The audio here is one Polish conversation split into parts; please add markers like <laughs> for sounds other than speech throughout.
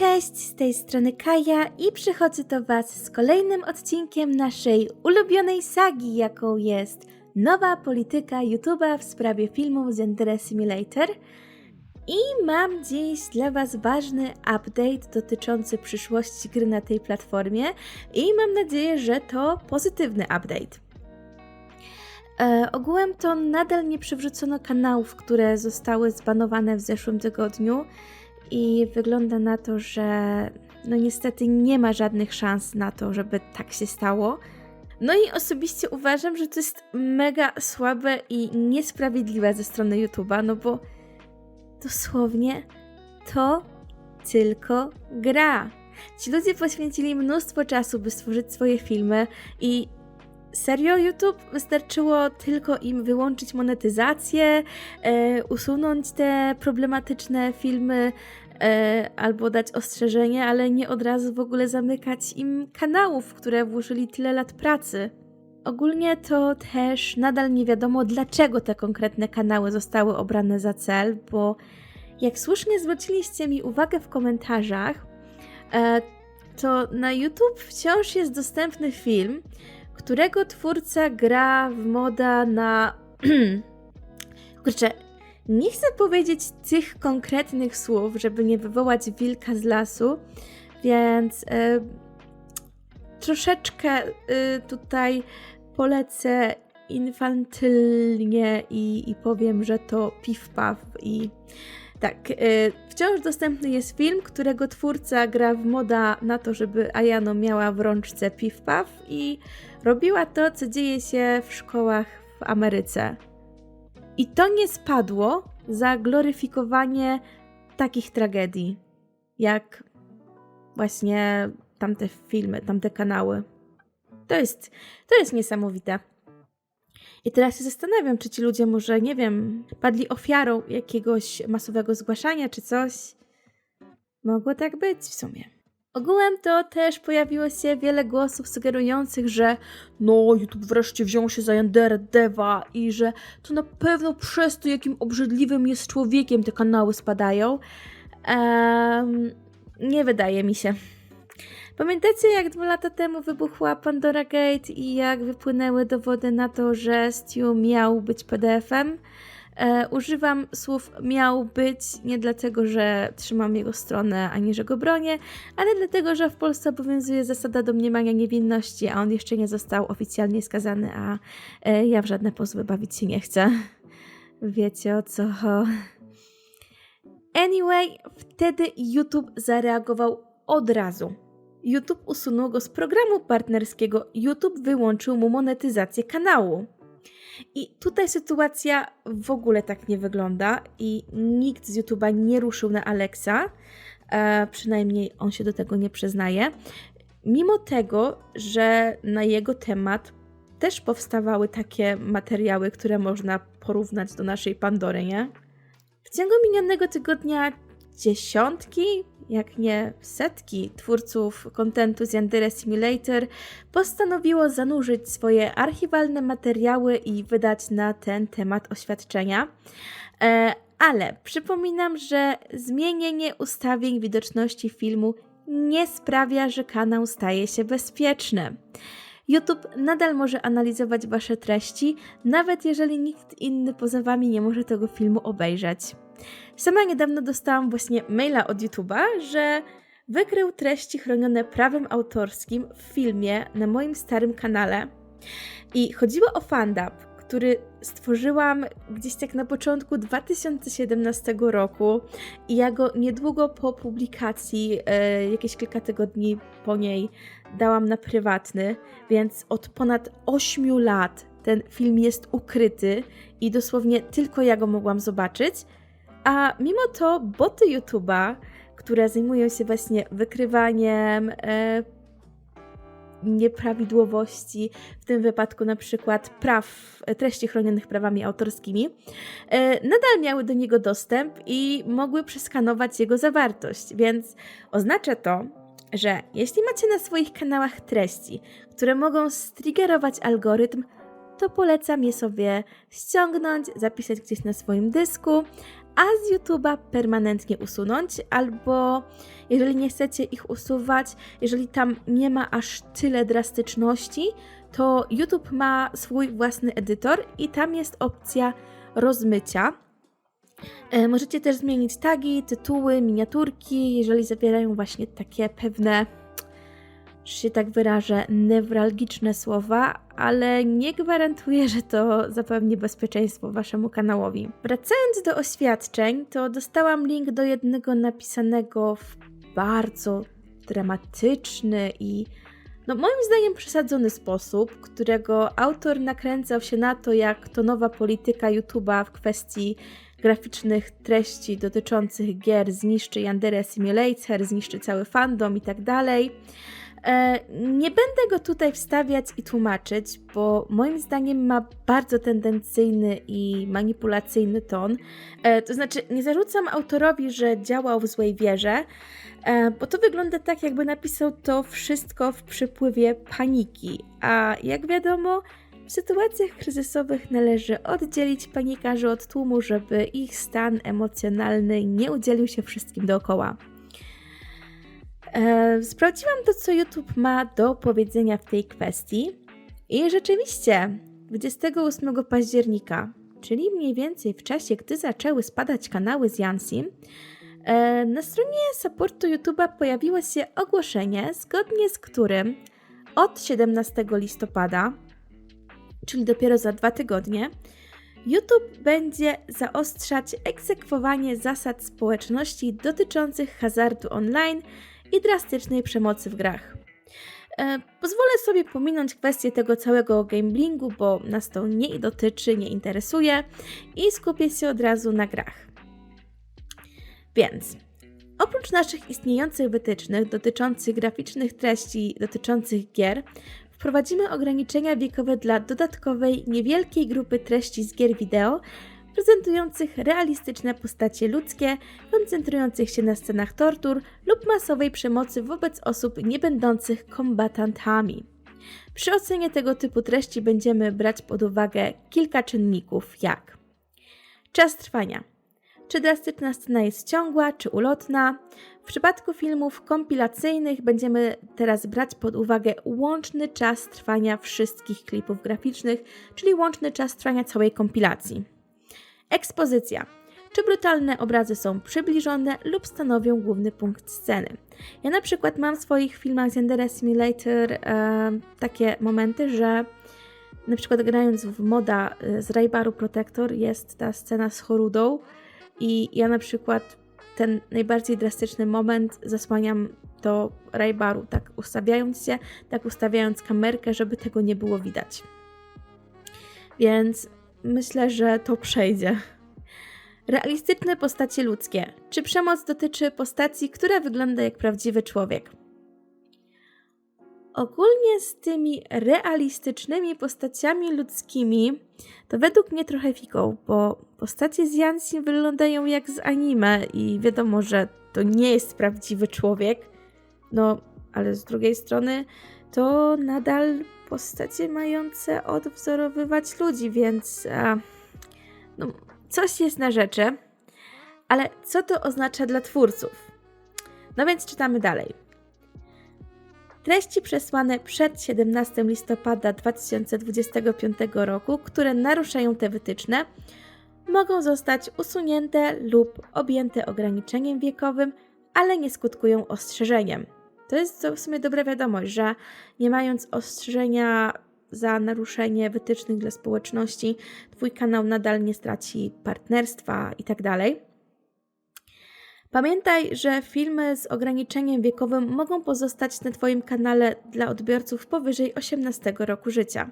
Cześć, z tej strony Kaja i przychodzę do Was z kolejnym odcinkiem naszej ulubionej sagi, jaką jest nowa polityka YouTube'a w sprawie filmów z Yandere Simulator. I mam dziś dla Was ważny update dotyczący przyszłości gry na tej platformie i mam nadzieję, że to pozytywny update. E, ogółem to nadal nie przywrócono kanałów, które zostały zbanowane w zeszłym tygodniu i wygląda na to, że no niestety nie ma żadnych szans na to, żeby tak się stało. No i osobiście uważam, że to jest mega słabe i niesprawiedliwe ze strony YouTube'a, no bo dosłownie to tylko gra. Ci ludzie poświęcili mnóstwo czasu, by stworzyć swoje filmy i serio YouTube wystarczyło tylko im wyłączyć monetyzację, e, usunąć te problematyczne filmy e, albo dać ostrzeżenie, ale nie od razu w ogóle zamykać im kanałów, które włożyli tyle lat pracy. Ogólnie to też nadal nie wiadomo, dlaczego te konkretne kanały zostały obrane za cel, bo jak słusznie zwróciliście mi uwagę w komentarzach, e, to na YouTube wciąż jest dostępny film, którego twórca gra w moda na. <clears throat> Kurczę, nie chcę powiedzieć tych konkretnych słów, żeby nie wywołać wilka z lasu, więc e, troszeczkę e, tutaj polecę infantylnie i, i powiem, że to piw-paw i tak, e, wciąż dostępny jest film, którego twórca gra w moda na to, żeby Ayano miała w rączce piw-paw i robiła to, co dzieje się w szkołach w Ameryce. I to nie spadło za gloryfikowanie takich tragedii, jak właśnie tamte filmy, tamte kanały. To jest, to jest niesamowite. I teraz się zastanawiam, czy ci ludzie może, nie wiem, padli ofiarą jakiegoś masowego zgłaszania czy coś. Mogło tak być w sumie. Ogółem to też pojawiło się wiele głosów sugerujących, że no, YouTube wreszcie wziął się za Deva i że to na pewno przez to, jakim obrzydliwym jest człowiekiem te kanały spadają. Nie wydaje mi się. Pamiętacie, jak dwa lata temu wybuchła Pandora Gate i jak wypłynęły dowody na to, że Stu miał być PDF-em? E, używam słów miał być nie dlatego, że trzymam jego stronę, ani że go bronię, ale dlatego, że w Polsce obowiązuje zasada domniemania niewinności, a on jeszcze nie został oficjalnie skazany, a e, ja w żadne pozwy bawić się nie chcę. <laughs> Wiecie o co? Anyway, wtedy YouTube zareagował od razu. YouTube usunął go z programu partnerskiego, YouTube wyłączył mu monetyzację kanału. I tutaj sytuacja w ogóle tak nie wygląda i nikt z YouTube'a nie ruszył na Alexa, e, przynajmniej on się do tego nie przyznaje. Mimo tego, że na jego temat też powstawały takie materiały, które można porównać do naszej Pandory, nie? W ciągu minionego tygodnia dziesiątki, jak nie setki twórców kontentu z Yandere Simulator postanowiło zanurzyć swoje archiwalne materiały i wydać na ten temat oświadczenia. E, ale przypominam, że zmienienie ustawień widoczności filmu nie sprawia, że kanał staje się bezpieczny. YouTube nadal może analizować Wasze treści, nawet jeżeli nikt inny poza Wami nie może tego filmu obejrzeć. Sama niedawno dostałam właśnie maila od YouTube'a, że wykrył treści chronione prawem autorskim w filmie na moim starym kanale. I chodziło o fandub, który stworzyłam gdzieś tak na początku 2017 roku i ja go niedługo po publikacji, e, jakieś kilka tygodni po niej, dałam na prywatny, więc od ponad 8 lat ten film jest ukryty i dosłownie tylko ja go mogłam zobaczyć. A mimo to boty YouTube'a, które zajmują się właśnie wykrywaniem e, nieprawidłowości, w tym wypadku na przykład praw, treści chronionych prawami autorskimi, e, nadal miały do niego dostęp i mogły przeskanować jego zawartość, więc oznacza to, że jeśli macie na swoich kanałach treści, które mogą striggerować algorytm, to polecam je sobie ściągnąć, zapisać gdzieś na swoim dysku, a z YouTube'a permanentnie usunąć, albo jeżeli nie chcecie ich usuwać, jeżeli tam nie ma aż tyle drastyczności, to YouTube ma swój własny edytor i tam jest opcja rozmycia. E, Możecie też zmienić tagi, tytuły, miniaturki, jeżeli zawierają właśnie takie pewne, że się tak wyrażę, newralgiczne słowa, ale nie gwarantuję, że to zapewni bezpieczeństwo waszemu kanałowi. Wracając do oświadczeń, to dostałam link do jednego napisanego w bardzo dramatyczny i no moim zdaniem przesadzony sposób, którego autor nakręcał się na to, jak to nowa polityka YouTube'a w kwestii graficznych treści dotyczących gier zniszczy Yandere Simulator, zniszczy cały fandom i tak dalej. E, Nie będę go tutaj wstawiać i tłumaczyć, bo moim zdaniem ma bardzo tendencyjny i manipulacyjny ton. E, To znaczy, nie zarzucam autorowi, że działał w złej wierze, e, bo to wygląda tak, jakby napisał to wszystko w przypływie paniki. A jak wiadomo, w sytuacjach kryzysowych należy oddzielić panikarzy od tłumu, żeby ich stan emocjonalny nie udzielił się wszystkim dookoła. E, sprawdziłam to, co YouTube ma do powiedzenia w tej kwestii. I rzeczywiście, 28 października, czyli mniej więcej w czasie, gdy zaczęły spadać kanały z Jansim, e, na stronie supportu YouTube'a pojawiło się ogłoszenie, zgodnie z którym od 17 listopada, czyli dopiero za dwa tygodnie, YouTube będzie zaostrzać egzekwowanie zasad społeczności dotyczących hazardu online i drastycznej przemocy w grach. E, pozwolę sobie pominąć kwestię tego całego gamblingu, bo nas to nie dotyczy, nie interesuje i skupię się od razu na grach. Więc oprócz naszych istniejących wytycznych dotyczących graficznych treści dotyczących gier, wprowadzimy ograniczenia wiekowe dla dodatkowej, niewielkiej grupy treści z gier wideo, prezentujących realistyczne postacie ludzkie, koncentrujących się na scenach tortur lub masowej przemocy wobec osób niebędących kombatantami. Przy ocenie tego typu treści będziemy brać pod uwagę kilka czynników, jak czas trwania. Czy drastyczna scena jest ciągła, czy ulotna? W przypadku filmów kompilacyjnych będziemy teraz brać pod uwagę łączny czas trwania wszystkich klipów graficznych, czyli łączny czas trwania całej kompilacji. Ekspozycja. Czy brutalne obrazy są przybliżone lub stanowią główny punkt sceny? Ja na przykład mam w swoich filmach z Yandere Simulator e, takie momenty, że na przykład grając w moda e, z Raybaru Protector jest ta scena z Horudą i ja na przykład ten najbardziej drastyczny moment zasłaniam do Raybaru, tak ustawiając się, tak ustawiając kamerkę, żeby tego nie było widać. Więc myślę, że to przejdzie. Realistyczne postacie ludzkie. Czy przemoc dotyczy postaci, która wygląda jak prawdziwy człowiek? Ogólnie z tymi realistycznymi postaciami ludzkimi to według mnie trochę fiką, bo postacie z Jansin wyglądają jak z anime i wiadomo, że to nie jest prawdziwy człowiek. No, ale z drugiej strony to nadal postacie mające odwzorowywać ludzi, więc a, no, coś jest na rzeczy. Ale co to oznacza dla twórców? No więc czytamy dalej. Treści przesłane przed 17 listopada 2025 roku, które naruszają te wytyczne, mogą zostać usunięte lub objęte ograniczeniem wiekowym, ale nie skutkują ostrzeżeniem. To jest w sumie dobra wiadomość, że nie mając ostrzeżenia za naruszenie wytycznych dla społeczności, Twój kanał nadal nie straci partnerstwa itd. Pamiętaj, że filmy z ograniczeniem wiekowym mogą pozostać na Twoim kanale dla odbiorców powyżej 18 roku życia.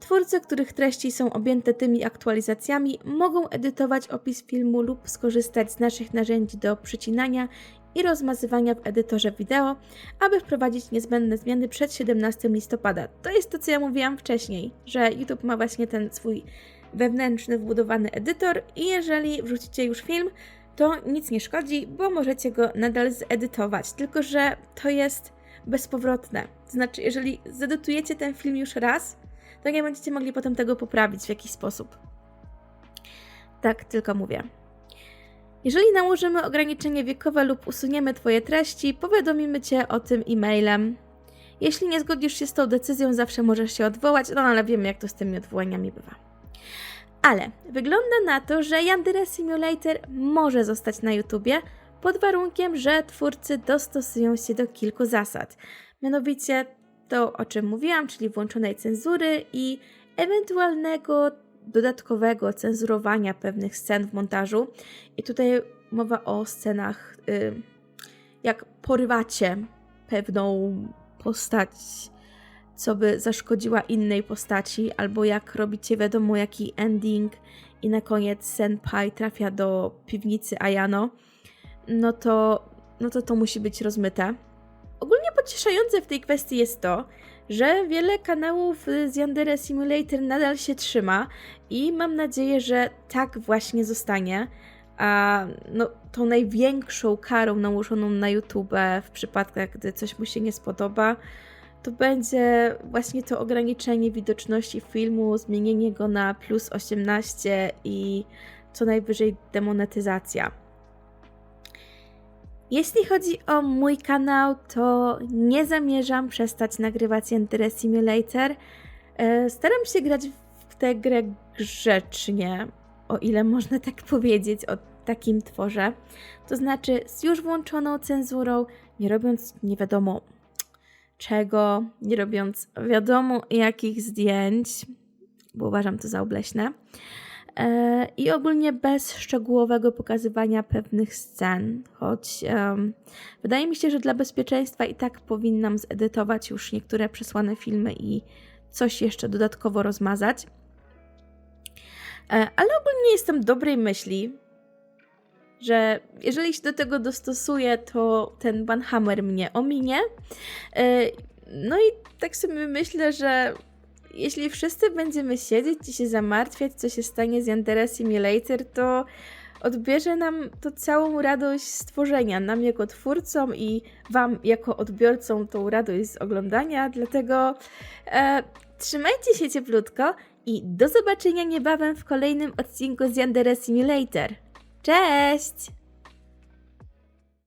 Twórcy, których treści są objęte tymi aktualizacjami, mogą edytować opis filmu lub skorzystać z naszych narzędzi do przycinania i rozmazywania w edytorze wideo, aby wprowadzić niezbędne zmiany przed 17 listopada. To jest to, co ja mówiłam wcześniej, że YouTube ma właśnie ten swój wewnętrzny, wbudowany edytor i jeżeli wrzucicie już film, to nic nie szkodzi, bo możecie go nadal zedytować, tylko że to jest bezpowrotne. Znaczy, jeżeli zedytujecie ten film już raz, to nie będziecie mogli potem tego poprawić w jakiś sposób. Tak, tylko mówię. Jeżeli nałożymy ograniczenie wiekowe lub usuniemy Twoje treści, powiadomimy Cię o tym e-mailem. Jeśli nie zgodzisz się z tą decyzją, zawsze możesz się odwołać, no ale wiemy, jak to z tymi odwołaniami bywa. Ale wygląda na to, że Yandere Simulator może zostać na YouTubie pod warunkiem, że twórcy dostosują się do kilku zasad. Mianowicie to, o czym mówiłam, czyli włączonej cenzury i ewentualnego dodatkowego cenzurowania pewnych scen w montażu. I tutaj mowa o scenach, y, jak porywacie pewną postać, co by zaszkodziła innej postaci, albo jak robicie wiadomo jaki ending i na koniec Senpai trafia do piwnicy Ayano, no to, no to to musi być rozmyte. Ogólnie pocieszające w tej kwestii jest to, że wiele kanałów z Yandere Simulator nadal się trzyma i mam nadzieję, że tak właśnie zostanie. A no, tą największą karą nałożoną na YouTube w przypadkach, gdy coś mu się nie spodoba, to będzie właśnie to ograniczenie widoczności filmu, zmienienie go na plus 18 i co najwyżej demonetyzacja. Jeśli chodzi o mój kanał, to nie zamierzam przestać nagrywać Yandere Simulator. E, Staram się grać w tę grę grzecznie, o ile można tak <laughs> powiedzieć o takim tworze. To znaczy z już włączoną cenzurą, nie robiąc nie wiadomo czego, nie robiąc wiadomo jakich zdjęć, bo uważam to za obleśne. E, I ogólnie bez szczegółowego pokazywania pewnych scen, choć wydaje mi się, że dla bezpieczeństwa i tak powinnam zedytować już niektóre przesłane filmy i coś jeszcze dodatkowo rozmazać. E, ale ogólnie jestem dobrej myśli, że jeżeli się do tego dostosuję, to ten banhammer mnie ominie. E, No i tak sobie myślę, że jeśli wszyscy będziemy siedzieć i się zamartwiać, co się stanie z Yandere Simulator, to odbierze nam to całą radość stworzenia, nam jako twórcom i Wam jako odbiorcom tą radość z oglądania. Dlatego e, trzymajcie się cieplutko i do zobaczenia niebawem w kolejnym odcinku z Yandere Simulator. Cześć!